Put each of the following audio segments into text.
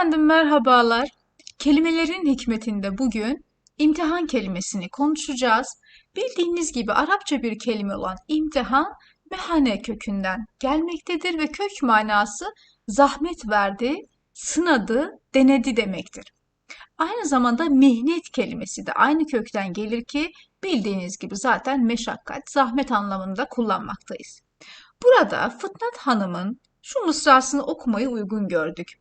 Efendim merhabalar. Kelimelerin hikmetinde bugün imtihan kelimesini konuşacağız. Bildiğiniz gibi Arapça bir kelime olan imtihan mehane kökünden gelmektedir ve kök manası zahmet verdi, sınadı, denedi demektir. Aynı zamanda mihnet kelimesi de aynı kökten gelir ki bildiğiniz gibi zaten meşakkat, zahmet anlamında kullanmaktayız. Burada Fıtnat Hanım'ın şu mısrasını okumayı uygun gördük.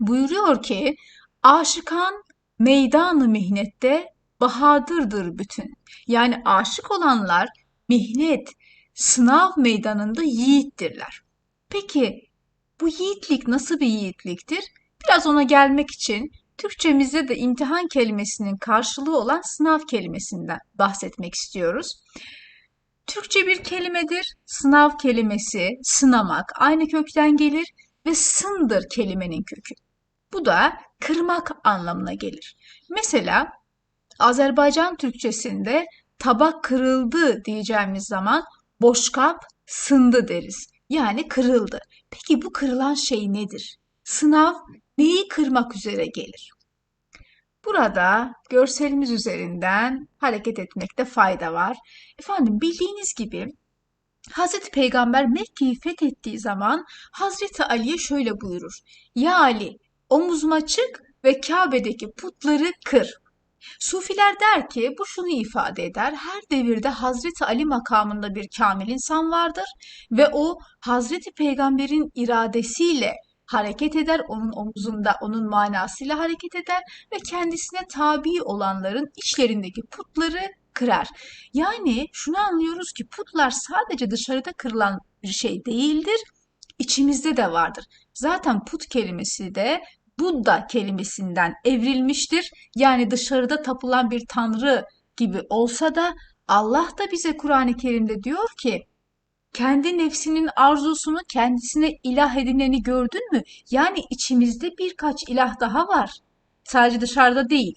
Buyuruyor ki aşıkan meydanı mihnette bahadırdır bütün. Yani aşık olanlar mihnet, sınav meydanında yiğittirler. Peki bu yiğitlik nasıl bir yiğitliktir? Biraz ona gelmek için Türkçemizde de imtihan kelimesinin karşılığı olan sınav kelimesinden bahsetmek istiyoruz. Türkçe bir kelimedir. Sınav kelimesi, sınamak aynı kökten gelir ve sındır kelimenin kökü. Bu da kırmak anlamına gelir. Mesela Azerbaycan Türkçesinde tabak kırıldı diyeceğimiz zaman boşkap sındı deriz. Yani kırıldı. Peki bu kırılan şey nedir? Sınav neyi kırmak üzere gelir? Burada görselimiz üzerinden hareket etmekte fayda var. Efendim bildiğiniz gibi Hazreti Peygamber Mekke'yi fethettiği zaman Hazreti Ali'ye şöyle buyurur. Ya Ali omuzuma çık ve Kabe'deki putları kır. Sufiler der ki bu şunu ifade eder. Her devirde Hazreti Ali makamında bir kamil insan vardır ve o Hazreti Peygamber'in iradesiyle hareket eder, onun omuzunda onun manasıyla hareket eder ve kendisine tabi olanların içlerindeki putları kırar. Yani şunu anlıyoruz ki putlar sadece dışarıda kırılan bir şey değildir, içimizde de vardır. Zaten put kelimesi de Buddha kelimesinden evrilmiştir. Yani dışarıda tapılan bir tanrı gibi olsa da Allah da bize Kur'an-ı Kerim'de diyor ki kendi nefsinin arzusunu kendisine ilah edineni gördün mü? Yani içimizde birkaç ilah daha var. Sadece dışarıda değil.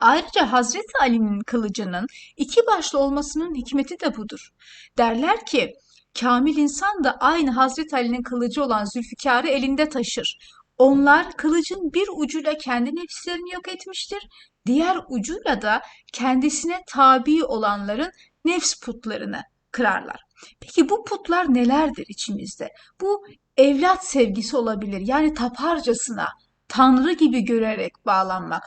Ayrıca Hazreti Ali'nin kılıcının iki başlı olmasının hikmeti de budur. Derler ki kamil insan da aynı Hazreti Ali'nin kılıcı olan Zülfikar'ı elinde taşır. Onlar kılıcın bir ucuyla kendi nefislerini yok etmiştir. Diğer ucuyla da kendisine tabi olanların nefs putlarını kırarlar. Peki bu putlar nelerdir içimizde? Bu evlat sevgisi olabilir. Yani taparcasına, tanrı gibi görerek bağlanmak.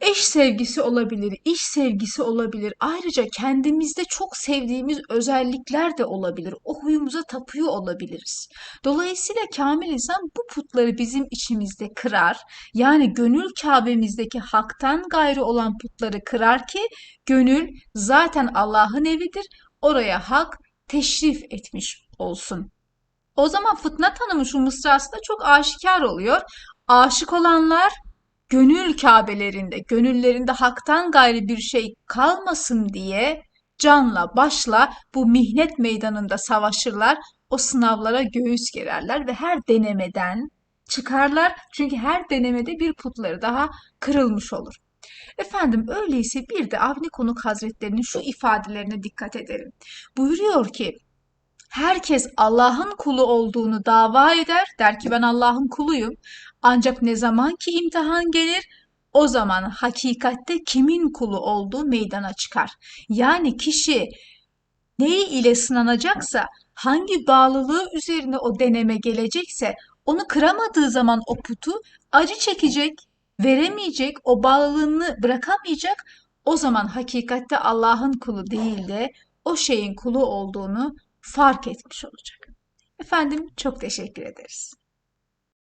Eş sevgisi olabilir, iş sevgisi olabilir. Ayrıca kendimizde çok sevdiğimiz özellikler de olabilir. O huyumuza tapıyor olabiliriz. Dolayısıyla kamil insan bu putları bizim içimizde kırar. Yani gönül Kabe'mizdeki haktan gayrı olan putları kırar ki gönül zaten Allah'ın evidir. Oraya hak teşrif etmiş olsun. O zaman Fıtnat Hanım'ın şu mısrası da çok aşikar oluyor. Aşık olanlar gönül kabelerinde, gönüllerinde haktan gayri bir şey kalmasın diye canla başla bu mihnet meydanında savaşırlar. O sınavlara göğüs gererler ve her denemeden çıkarlar. Çünkü her denemede bir putları daha kırılmış olur. Efendim öyleyse bir de Avni Konuk Hazretlerinin şu ifadelerine dikkat edelim. Buyuruyor ki herkes Allah'ın kulu olduğunu dava eder, der ki ben Allah'ın kuluyum. Ancak ne zaman ki imtihan gelir, o zaman hakikatte kimin kulu olduğu meydana çıkar. Yani kişi ne ile sınanacaksa, hangi bağlılığı üzerine o deneme gelecekse, onu kıramadığı zaman o putu acı çekecek, veremeyecek, o bağlılığını bırakamayacak. O zaman hakikatte Allah'ın kulu değil de o şeyin kulu olduğunu fark etmiş olacak. Efendim çok teşekkür ederiz.